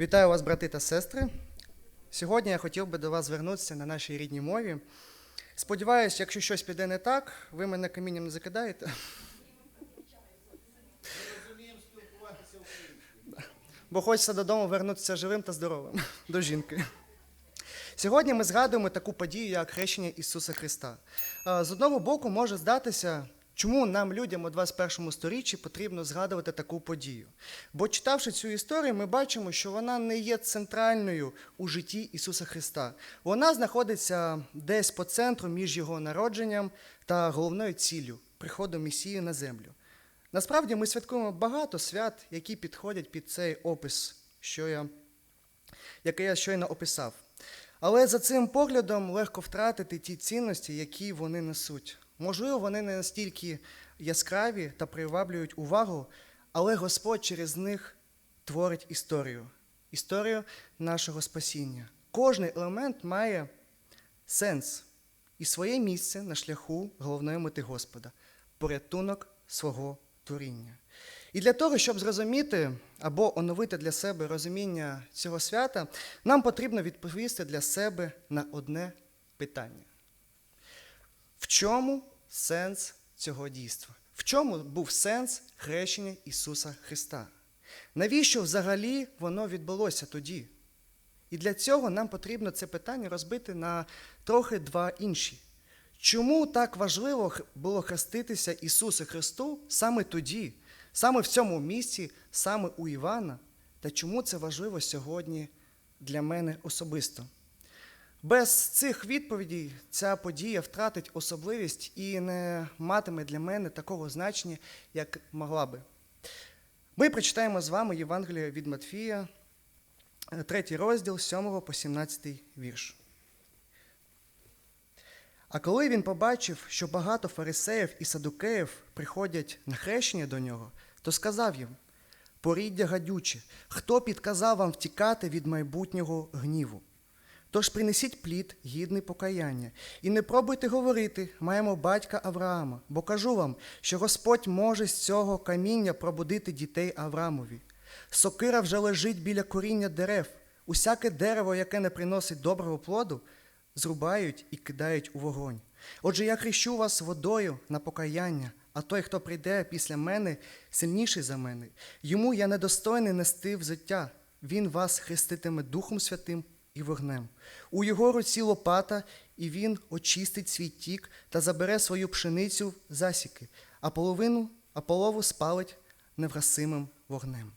Вітаю вас, брати та сестри. Сьогодні я хотів би до вас звернутися на нашій рідній мові. Сподіваюсь, якщо щось піде не так, ви мене камінням не закидаєте. Бо хочеться додому вернутися живим та здоровим до жінки. Сьогодні ми згадуємо таку подію, як хрещення Ісуса Христа. З одного боку, може здатися, чому нам, людям у 21 сторіччі, потрібно згадувати таку подію. Бо читавши цю історію, ми бачимо, що вона не є центральною у житті Ісуса Христа. Вона знаходиться десь по центру між його народженням та головною ціллю приходу Месії на землю. Насправді ми святкуємо багато свят, які підходять під цей опис, що я, який я щойно описав. Але за цим поглядом легко втратити ті цінності, які вони несуть. Можливо, вони не настільки яскраві та приваблюють увагу, але Господь через них творить історію, історію нашого спасіння. Кожний елемент має сенс і своє місце на шляху головної мети Господа порятунок свого творіння. І для того, щоб зрозуміти або оновити для себе розуміння цього свята, нам потрібно відповісти для себе на одне питання: в чому сенс цього дійства? В чому був сенс хрещення Ісуса Христа? Навіщо взагалі воно відбулося тоді? І для цього нам потрібно це питання розбити на трохи два інші. Чому так важливо було хреститися Ісусу Христу саме тоді, саме в цьому місці, саме у Івана, та чому це важливо сьогодні для мене особисто? Без цих відповідей ця подія втратить особливість і не матиме для мене такого значення, як могла би. Ми прочитаємо з вами Євангеліє від Матфія, е, третій розділ, 7 по 17 вірш. А коли він побачив, що багато фарисеїв і садукеїв приходять на хрещення до нього, то сказав їм: Поріддя гадюче, хто підказав вам втікати від майбутнього гніву? Тож принесіть плід, гідний покаяння, і не пробуйте говорити, маємо батька Авраама, бо кажу вам, що Господь може з цього каміння пробудити дітей Авраамові. Сокира вже лежить біля коріння дерев. Усяке дерево, яке не приносить доброго плоду, зрубають і кидають у вогонь. Отже, я хрещу вас водою на покаяння, а той, хто прийде після мене, сильніший за мене. Йому я недостойний нести взуття. Він вас хреститиме Духом Святим і вогнем. У його руці лопата, і він очистить свій тік та забере свою пшеницю в засіки, а половину, а полову спалить невгасимим вогнем.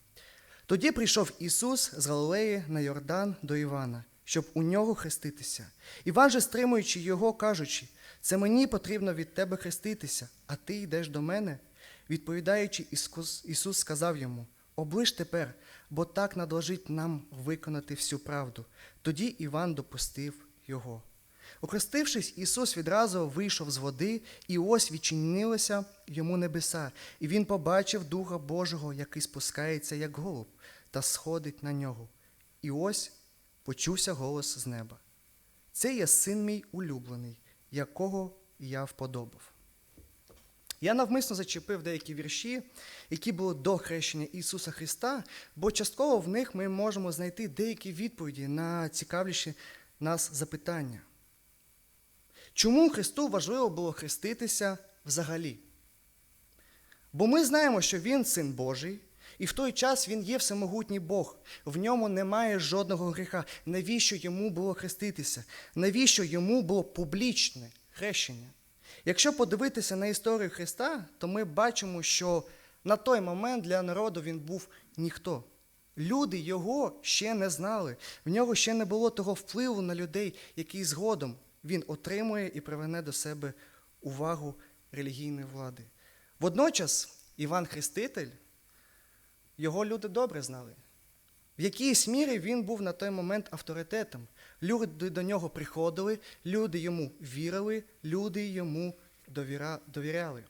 Тоді прийшов Ісус з Галилеї на Йордан до Івана, щоб у нього хреститися. Іван же, стримуючи його, кажучи, це мені потрібно від тебе хреститися, а ти йдеш до мене. Відповідаючи, Ісус, сказав йому: Оближ тепер, бо так надлежить нам виконати всю правду. Тоді Іван допустив його. Охрестившись, Ісус відразу вийшов з води, і ось відчинилися йому небеса, і він побачив Духа Божого, який спускається, як голуб, та сходить на нього. І ось почувся голос з неба. Це є син мій улюблений, якого я вподобав. Я навмисно зачепив деякі вірші, які були до хрещення Ісуса Христа, бо частково в них ми можемо знайти деякі відповіді на цікавіші нас запитання. Чому Христу важливо було хреститися взагалі? Бо ми знаємо, що Він син Божий, і в той час Він є всемогутній Бог. В ньому немає жодного гріха. Навіщо йому було хреститися? Навіщо йому було публічне хрещення? Якщо подивитися на історію Христа, то ми бачимо, що на той момент для народу він був ніхто. Люди його ще не знали, в нього ще не було того впливу на людей, який згодом він отримує і приверне до себе увагу релігійної влади. Водночас Іван Хреститель, його люди добре знали. В якійсь мірі він був на той момент авторитетом. Люди до нього приходили, люди йому вірили, люди йому довіряли.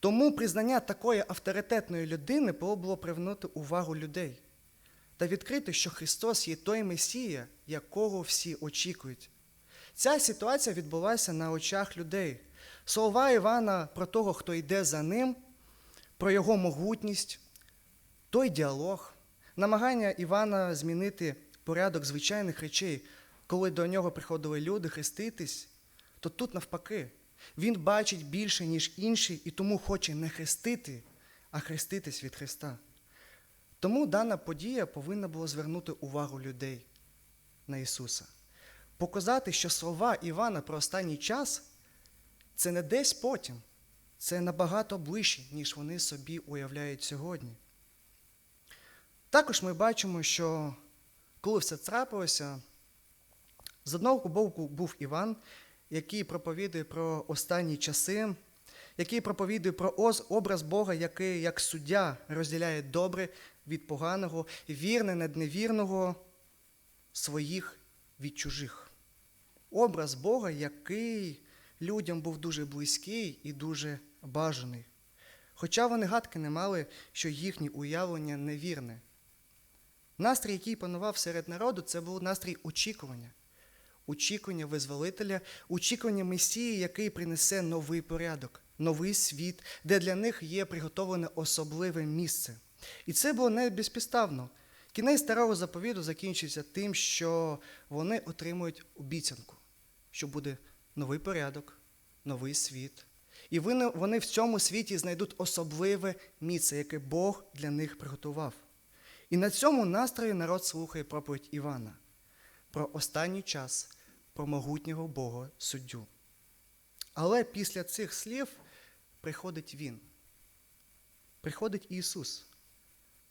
Тому признання такої авторитетної людини було привернути увагу людей та відкрити, що Христос є той Месія, якого всі очікують. Ця ситуація відбулася на очах людей. Слова Івана про того, хто йде за ним, про його могутність, той діалог, Намагання Івана змінити порядок звичайних речей, коли до нього приходили люди хреститись, то тут навпаки. Він бачить більше, ніж інші, і тому хоче не хрестити, а хреститись від Христа. Тому дана подія повинна була звернути увагу людей на Ісуса. Показати, що слова Івана про останній час це не десь потім, це набагато ближче, ніж вони собі уявляють сьогодні. Також ми бачимо, що коли все трапилося, з одного боку був Іван, який проповідує про останні часи, який проповідує про образ Бога, який як суддя розділяє добре від поганого, вірне від невірного, своїх від чужих. Образ Бога, який людям був дуже близький і дуже бажаний. Хоча вони гадки не мали, що їхнє уявлення невірне. Настрій, який панував серед народу, це був настрій очікування. Очікування визволителя, очікування Месії, який принесе новий порядок, новий світ, де для них є приготовлене особливе місце. І це було не безпідставно. Кінець старого заповіду закінчується тим, що вони отримують обіцянку, що буде новий порядок, новий світ. І вони, в цьому світі знайдуть особливе місце, яке Бог для них приготував. І на цьому настрої народ слухає проповідь Івана про останній час, про могутнього Бога суддю. Але після цих слів приходить Він. Приходить Ісус,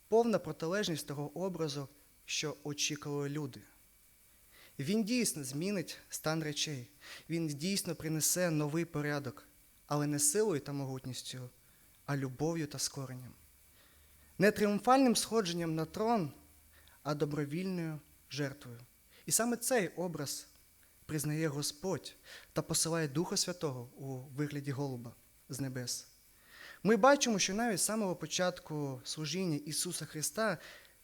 повна протилежність того образу, що очікували люди. Він дійсно змінить стан речей, він дійсно принесе новий порядок, але не силою та могутністю, а любов'ю та скоренням. Не тріумфальним сходженням на трон, а добровільною жертвою. І саме цей образ признає Господь та посилає Духа Святого у вигляді голуба з небес. Ми бачимо, що навіть з самого початку служіння Ісуса Христа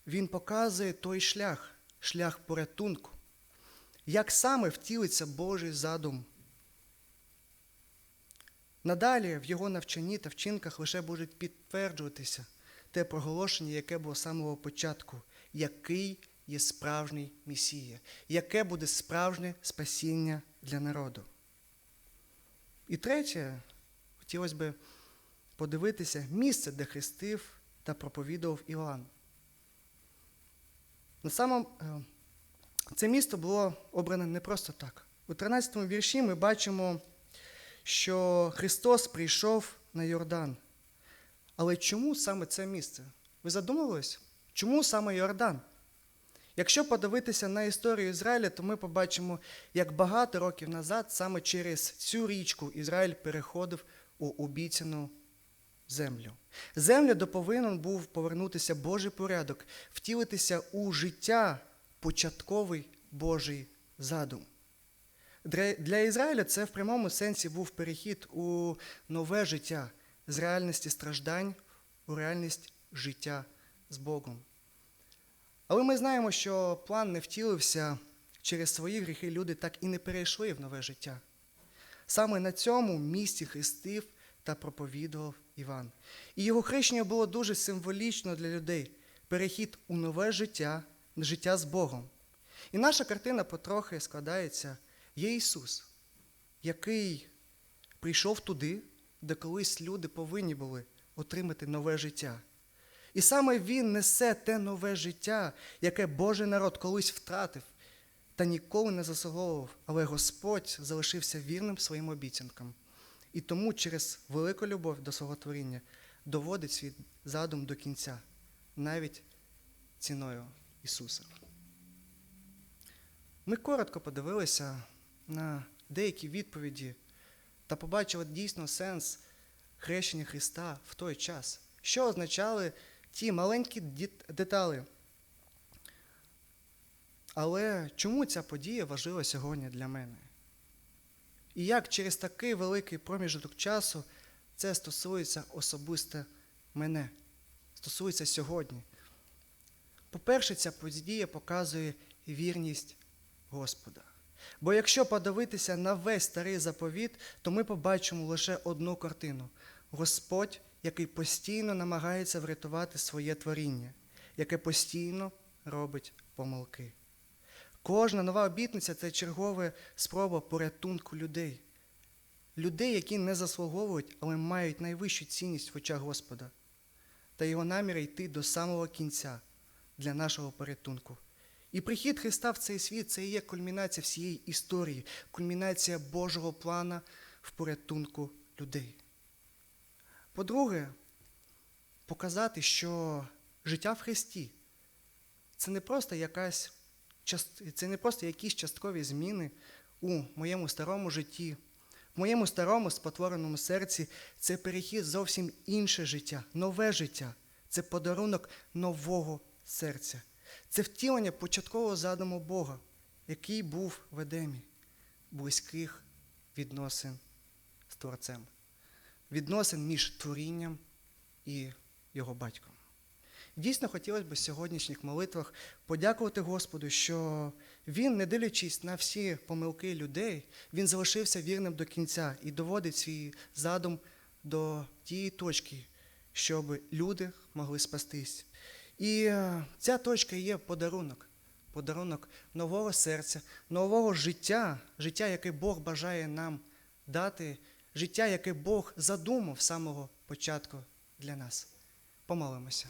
Він показує той шлях, шлях порятунку, як саме втілиться Божий задум. Надалі в його навчанні та вчинках лише буде підтверджуватися те проголошення, яке було з самого початку, який є справжній Месія, яке буде справжнє спасіння для народу. І третє, хотілося б подивитися місце, де хрестив та проповідував Іоанн. На самом, е, це місто було обране не просто так. У 13 вірші ми бачимо, що Христос прийшов на Йордан. Але чому саме це місце? Ви задумувались? Чому саме Йордан? Якщо подивитися на історію Ізраїля, то ми побачимо, як багато років назад саме через цю річку Ізраїль переходив у обіцяну землю. Земля, де повинен був повернутися Божий порядок, втілитися у життя початковий Божий задум. Для Ізраїля це в прямому сенсі був перехід у нове життя з реальності страждань у реальність життя з Богом. Але ми знаємо, що план не втілився через свої гріхи, люди так і не перейшли в нове життя. Саме на цьому місці хрестив та проповідував Іван. І його хрещення було дуже символічно для людей перехід у нове життя, життя з Богом. І наша картина потрохи складається. Є Ісус, який прийшов туди, де колись люди повинні були отримати нове життя. І саме Він несе те нове життя, яке Божий народ колись втратив та ніколи не заслуговував, але Господь залишився вірним своїм обіцянкам. І тому через велику любов до свого творіння доводить свій задум до кінця, навіть ціною Ісуса. Ми коротко подивилися на деякі відповіді та побачили дійсно сенс хрещення Христа в той час, що означали ті маленькі деталі. Але чому ця подія важлива сьогодні для мене? І як через такий великий проміжок часу це стосується особисто мене, стосується сьогодні? По-перше, ця подія показує вірність Господа. Бо якщо подивитися на весь старий заповіт, то ми побачимо лише одну картину: Господь, який постійно намагається врятувати своє творіння. яке постійно робить помилки. Кожна нова обітниця це чергова спроба порятунку людей. Людей, які не заслуговують, але мають найвищу цінність в очах Господа, та його наміри йти до самого кінця для нашого порятунку. І прихід Христа в цей світ це і є кульмінація всієї історії, кульмінація Божого плана в порятунку людей. По-друге, показати, що життя в Христі це не просто якась це не просто якісь часткові зміни у моєму старому житті. В моєму старому спотвореному серці це перехід зовсім інше життя, нове життя. Це подарунок нового серця. Це втілення початкового задуму Бога, який був в Едемі, близьких відносин з Творцем, відносин між творінням і його батьком. Дійсно, хотілося б в сьогоднішніх молитвах подякувати Господу, що Він, не дивлячись на всі помилки людей, Він залишився вірним до кінця і доводить свій задум до тієї точки, щоб люди могли спастись. І е, ця точка є подарунок, подарунок нового серця, нового життя, життя, яке Бог бажає нам дати, життя, яке Бог задумав з самого початку для нас. Помолимося.